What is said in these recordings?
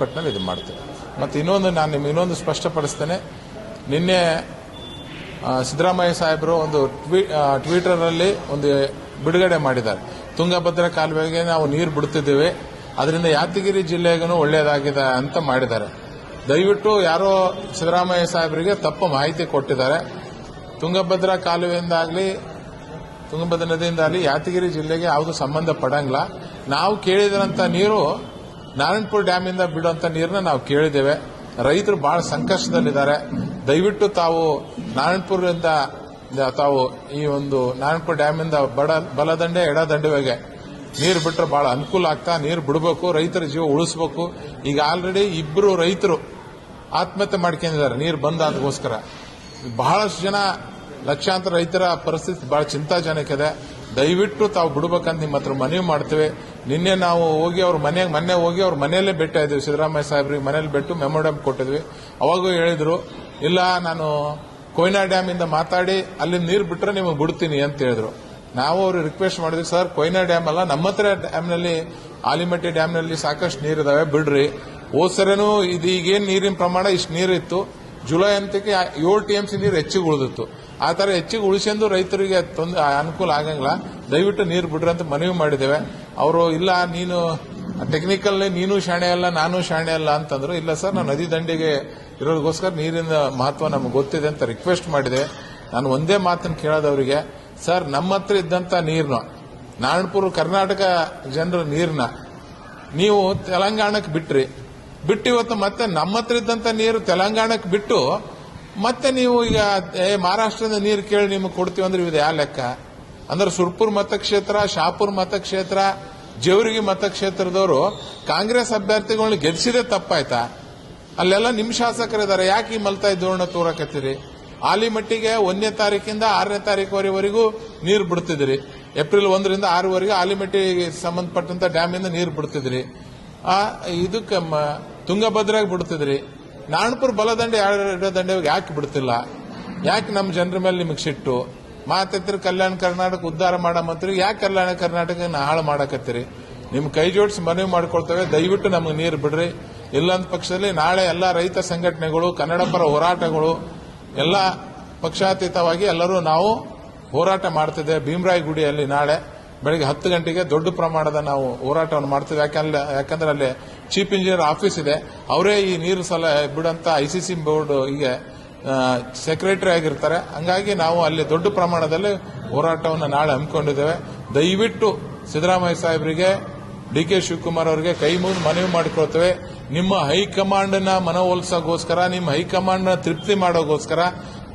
ಚೌಕಟ್ಟಿನಲ್ಲಿ ಇದು ಮಾಡ್ತೇವೆ. ಮತ್ತು ಇನ್ನೊಂದು ನಾನು ನಿಮ್ಗೆ ಇನ್ನೊಂದು ಸ್ಪಷ್ಟಪಡಿಸ್ತೇನೆ. ನಿನ್ನೆ ಸಿದ್ದರಾಮಯ್ಯ ಸಾಹೇಬರು ಒಂದು ಟ್ವೀ ಟ್ವೀಟರಲ್ಲಿ ಒಂದು ಬಿಡುಗಡೆ ಮಾಡಿದ್ದಾರೆ. ತುಂಗಭದ್ರಾ ಕಾಲುವೆಗೆ ನಾವು ನೀರು ಬಿಡುತ್ತಿದ್ದೇವೆ ಅದರಿಂದ ಯಾದಗಿರಿ ಜಿಲ್ಲೆಗೂ ಒಳ್ಳೆಯದಾಗಿದೆ ಅಂತ ಮಾಡಿದ್ದಾರೆ. ದಯವಿಟ್ಟು ಯಾರೋ ಸಿದ್ದರಾಮಯ್ಯ ಸಾಹೇಬರಿಗೆ ತಪ್ಪು ಮಾಹಿತಿ ಕೊಟ್ಟಿದ್ದಾರೆ. ತುಂಗಭದ್ರಾ ಕಾಲುವೆಯಿಂದಾಗಲಿ, ತುಂಗಭದ್ರಾ ನದಿಯಿಂದಾಗಲಿ ಯಾದಗಿರಿ ಜಿಲ್ಲೆಗೆ ಯಾವುದು ಸಂಬಂಧ ಪಡಂಗಿಲ್ಲ ನಾವು ಕೇಳಿದಂಥ ನೀರು ನಾರಾಯಣಪುರ ಡ್ಯಾಮ್ ಇಂದ ಬಿಡುವಂತ ನೀರನ್ನ ನಾವು ಕೇಳಿದ್ದೇವೆ. ರೈತರು ಬಹಳ ಸಂಕಷ್ಟದಲ್ಲಿದ್ದಾರೆ. ದಯವಿಟ್ಟು ತಾವು ನಾರಾಯಣಪುರದಿಂದ ತಾವು ಈ ಒಂದು ನಾರಾಯಣಪುರ ಇಂದ ಬಡ, ಬಲದಂಡೆ ಎಡದಂಡೆಗೆ ನೀರು ಬಿಟ್ಟರೆ ಬಹಳ ಅನುಕೂಲ ಆಗ್ತಾ, ನೀರು ಬಿಡಬೇಕು, ರೈತರ ಜೀವ ಉಳಿಸ್ಬೇಕು. ಈಗ ಆಲ್ರೆಡಿ ಇಬ್ಬರು ರೈತರು ಆತ್ಮಹತ್ಯೆ ಮಾಡ್ಕೊಂಡಿದ್ದಾರೆ, ನೀರು ಬಂದ ಅದಕ್ಕೋಸ್ಕರ ಬಹಳಷ್ಟು ಜನ ಲಕ್ಷಾಂತರ ರೈತರ ಪರಿಸ್ಥಿತಿ ಬಹಳ ಚಿಂತಾಜನಕ ಇದೆ ದಯವಿಟ್ಟು ತಾವು ಬಿಡಬೇಕಂತ ನಿಮ್ಮ ಹತ್ರ ಮನವಿ ಮಾಡ್ತೇವೆ. ನಿನ್ನೆ ನಾವು ಹೋಗಿ ಅವ್ರ ಮನೆಗೆ, ಮೊನ್ನೆ ಹೋಗಿ ಅವ್ರ ಮನೆಯಲ್ಲೇ ಭೇಟಿ ಇದ್ವಿ ಸಿದ್ದರಾಮಯ್ಯ ಸಾಹೇಬ್ರಿಗೆ ಮನೇಲಿ ಬಿಟ್ಟು ಮೆಮೊರಂ ಕೊಟ್ಟಿದ್ವಿ. ಅವಾಗೂ ಹೇಳಿದ್ರು, ಇಲ್ಲ, ನಾನು ಕೊಯ್ನಾ ಇಂದ ಮಾತಾಡಿ, ಅಲ್ಲಿ ನೀರು ಬಿಟ್ಟರೆ ನಿಮಗೆ ಬಿಡ್ತೀನಿ ಅಂತ ಹೇಳಿದ್ರು. ನಾವು ಅವ್ರಿಗೆ ರಿಕ್ವೆಸ್ಟ್ ಮಾಡಿದ್ವಿ, ಸರ್, ಕೊಯ್ನಾ ಡ್ಯಾಮ್ ಅಲ್ಲ, ನಮ್ಮ ಹತ್ರ ಡ್ಯಾಮ್ನಲ್ಲಿ, ಆಲಿಮಟ್ಟಿ ಡ್ಯಾಮ್ನಲ್ಲಿ ಸಾಕಷ್ಟು ನೀರಿದಾವೆ, ಬಿಡ್ರಿ. ಹೋದ್ ಇದು ಈಗೇನು ನೀರಿನ ಪ್ರಮಾಣ ಇಷ್ಟು ನೀರಿತ್ತು. ಜುಲೈ ಅಂತಕ್ಕೆ ಏಳು ಟಿ ಎಂ ಸಿ ನೀರು ಹೆಚ್ಚಿಗೆ ಉಳಿದಿತ್ತು. ಆ ಥರ ಹೆಚ್ಚಿಗೆ ಉಳಿಸ್ಕೊಂಡು ರೈತರಿಗೆ ತೊಂದರೆ ಅನುಕೂಲ ಆಗಂಗಿಲ್ಲ. ದಯವಿಟ್ಟು ನೀರು ಬಿಡ್ರಿ ಅಂತ ಮನವಿ ಮಾಡಿದ್ದೇವೆ. ಅವರು, ಇಲ್ಲ, ನೀನು ಟೆಕ್ನಿಕಲ್ ನೀನು ಶಾಣೆ ಅಲ್ಲ, ನಾನು ಶಾಣೆ ಅಲ್ಲ ಅಂತಂದ್ರು, ಇಲ್ಲ ಸರ್ ನಾವು ನದಿ ದಂಡೆಗೆ ಇರೋದಕ್ಕೋಸ್ಕರ ನೀರಿನ ಮಹತ್ವ ನಮ್ಗೆ ಗೊತ್ತಿದೆ ಅಂತ ರಿಕ್ವೆಸ್ಟ್ ಮಾಡಿದೆ. ನಾನು ಒಂದೇ ಮಾತನ್ನು ಕೇಳೋದವರಿಗೆ, ಸರ್, ನಮ್ಮ ಹತ್ರ ಇದ್ದಂತ ನೀರನ್ನ ನಾರಾಯಣಪುರ, ಕರ್ನಾಟಕ ಜನರ ನೀರನ್ನ ನೀವು ತೆಲಂಗಾಣಕ್ಕೆ ಬಿಟ್ರಿ ಬಿಟ್ಟು ಇವತ್ತು ಮತ್ತೆ ನಮ್ಮ ಹತ್ರ ಇದ್ದಂತ ನೀರು ತೆಲಂಗಾಣಕ್ಕೆ ಬಿಟ್ಟು ಮತ್ತೆ ನೀವು ಈಗ ಏ, ಮಹಾರಾಷ್ಟ್ರದ ನೀರು ಕೇಳಿ ನಿಮಗೆ ಕೊಡ್ತೀವಿ ಅಂದ್ರೆ ಇದು ಯಾವ ಲೆಕ್ಕ? ಅಂದ್ರೆ ಸುರ್ಪುರ್ ಮತಕ್ಷೇತ್ರ ಶಾಪುರ್ ಮತಕ್ಷೇತ್ರ ಜೇವರಿಗಿ ಮತಕ್ಷೇತ್ರದವರು ಕಾಂಗ್ರೆಸ್ ಅಭ್ಯರ್ಥಿಗಳನ್ನ ಗೆದ್ಸಿದೆ ತಪ್ಪಾಯ್ತಾ? ಅಲ್ಲೆಲ್ಲ ನಿಮ್ ಶಾಸಕರಿದ್ದಾರೆ. ಯಾಕೆ ಈ ಮಲ್ತಾಯಿ ಧೋರಣ ತೋರಕತ್ತೀರಿ? ಆಲಿಮಟ್ಟಿಗೆ ಒಂದನೇ ತಾರೀಕಿಂದ ಆರನೇ ತಾರೀಕುವರೆಗೂ ನೀರು ಬಿಡ್ತಿದ್ರಿ. ಏಪ್ರಿಲ್ ಒಂದರಿಂದ ಆರವರೆಗೆ ಆಲಿಮಟ್ಟಿಗೆ ಸಂಬಂಧಪಟ್ಟಂತ ಡ್ಯಾಮಿಂದ ನೀರು ಬಿಡ್ತಿದ್ರಿ. ಇದಕ್ಕೆ ತುಂಗಭದ್ರಾಗ ಬಿಡ್ತಿದ್ರಿ. ನಾಣಪುರ ಬಲದಂಡೆ ದಂಡೆಗೆ ಯಾಕೆ ಬಿಡ್ತಿಲ್ಲ? ಯಾಕೆ ನಮ್ಮ ಜನರ ಮೇಲೆ ನಿಮಗೆ ಸಿಟ್ಟು? ಮಾತಿತ್ರ ಕಲ್ಯಾಣ ಕರ್ನಾಟಕ ಉದ್ಧಾರ ಮಾಡೋ ಮಂತ್ರಿ ಯಾಕೆ ಕಲ್ಯಾಣ ಕರ್ನಾಟಕ ಹಾಳು ಮಾಡಕತ್ತೀರಿ? ನಿಮ್ ಕೈ ಜೋಡಿಸಿ ಮನವಿ ಮಾಡ್ಕೊಳ್ತೇವೆ, ದಯವಿಟ್ಟು ನಮಗೆ ನೀರು ಬಿಡ್ರಿ. ಇಲ್ಲೊಂದು ಪಕ್ಷದಲ್ಲಿ ನಾಳೆ ಎಲ್ಲ ರೈತ ಸಂಘಟನೆಗಳು, ಕನ್ನಡ ಪರ ಹೋರಾಟಗಳು, ಎಲ್ಲ ಪಕ್ಷಾತೀತವಾಗಿ ಎಲ್ಲರೂ ನಾವು ಹೋರಾಟ ಮಾಡ್ತಿದ್ದೇವೆ ಭೀಮರಾಯ ಗುಡಿಯಲ್ಲಿ ನಾಳೆ. ಬೆಳಿಗ್ಗೆ ಹತ್ತು ಗಂಟೆಗೆ ದೊಡ್ಡ ಪ್ರಮಾಣದ ನಾವು ಹೋರಾಟವನ್ನು ಮಾಡ್ತಿದ್ವಿ ಯಾಕಂದ್ರೆ ಯಾಕಂದ್ರೆ ಅಲ್ಲಿ ಚೀಫ್ ಇಂಜಿನಿಯರ್ ಆಫೀಸ್ ಇದೆ. ಅವರೇ ಈ ನೀರು ಸಲ ಬಿಡಂತ ಐಸಿಸಿ ಬೋರ್ಡ್ ಹೀಗೆ ಸೆಕ್ರೆಟರಿ ಆಗಿರ್ತಾರೆ. ಹಂಗಾಗಿ ನಾವು ಅಲ್ಲಿ ದೊಡ್ಡ ಪ್ರಮಾಣದಲ್ಲಿ ಹೋರಾಟವನ್ನು ನಾಳೆ ಹಮ್ಮಿಕೊಂಡಿದ್ದೇವೆ. ದಯವಿಟ್ಟು ಸಿದ್ದರಾಮಯ್ಯ ಸಾಹೇಬರಿಗೆ ಡಿ ಕೆ ಶಿವಕುಮಾರ್ ಅವರಿಗೆ ಕೈ ಮುಗಿದು ಮನವಿ ಮಾಡಿಕೊಳ್ತೇವೆ. ನಿಮ್ಮ ಹೈಕಮಾಂಡ್ನ ಮನವೊಲಿಸೋಗೋಸ್ಕರ ನಿಮ್ಮ ಹೈಕಮಾಂಡ್ನ ತೃಪ್ತಿ ಮಾಡೋಗೋಸ್ಕರ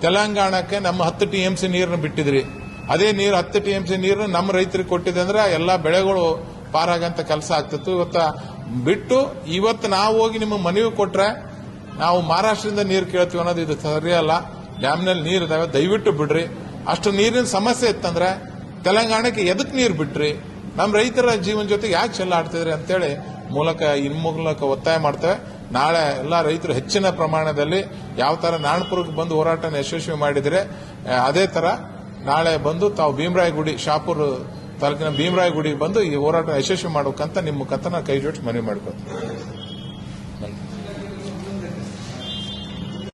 ತೆಲಂಗಾಣಕ್ಕೆ ನಮ್ಮ ಹತ್ತು ಟಿಎಂಸಿ ನೀರನ್ನು ಬಿಟ್ಟಿದ್ರಿ. ಅದೇ ನೀರು, ಹತ್ತು ಟಿಎಂಸಿ ನೀರು ನಮ್ಮ ರೈತರಿಗೆ ಕೊಟ್ಟಿದೆ ಅಂದ್ರೆ ಎಲ್ಲ ಬೆಳೆಗಳು ಪಾರಾಗಂತ ಕೆಲಸ ಆಗ್ತಿತ್ತು. ಇವತ್ತ ಬಿಟ್ಟು ಇವತ್ತು ನಾವು ಹೋಗಿ ನಿಮ್ಮ ಮನವಿ ಕೊಟ್ರೆ ನಾವು ಮಹಾರಾಷ್ಟ್ರದಿಂದ ನೀರು ಕೇಳ್ತೀವಿ ಅನ್ನೋದು ಇದು ಸರಿಯಲ್ಲ. ಡ್ಯಾಮ್ನಲ್ಲಿ ನೀರು ಇದಾವೆ ದಯವಿಟ್ಟು ಬಿಡ್ರಿ. ಅಷ್ಟು ನೀರಿನ ಸಮಸ್ಯೆ ಇತ್ತಂದ್ರೆ ತೆಲಂಗಾಣಕ್ಕೆ ಎದಕ್ ನೀರು ಬಿಟ್ರಿ? ನಮ್ಮ ರೈತರ ಜೀವನ ಜೊತೆ ಯಾಕೆ ಚೆಲ್ಲಾಡ್ತಿದ್ರಿ ಅಂತೇಳಿ ಮೂಲಕ ಇನ್ ಮೂಲಕ ಒತ್ತಾಯ ಮಾಡ್ತೇವೆ. ನಾಳೆ ಎಲ್ಲ ರೈತರು ಹೆಚ್ಚಿನ ಪ್ರಮಾಣದಲ್ಲಿ ಯಾವ ತರ ನಾಣಪುರಕ್ಕೆ ಬಂದು ಹೋರಾಟನ ಯಶಸ್ವಿ ಮಾಡಿದ್ರೆ, ಅದೇ ತರ ನಾಳೆ ಬಂದು ತಾವು ಭೀಮರಾಯಗುಡಿ ಶಾಪುರ್ ತಾಲೂಕಿನ ಭೀಮರಾಯಗುಡಿ ಬಂದು ಈ ಹೋರಾಟ ಯಶಸ್ವಿ ಮಾಡಬೇಕಂತ ನಿಮ್ಮ ಕಥನ ಕೈ ಜೋಡಿಸಿ ಮನವಿ ಮಾಡ್ಕೊತೀನಿ.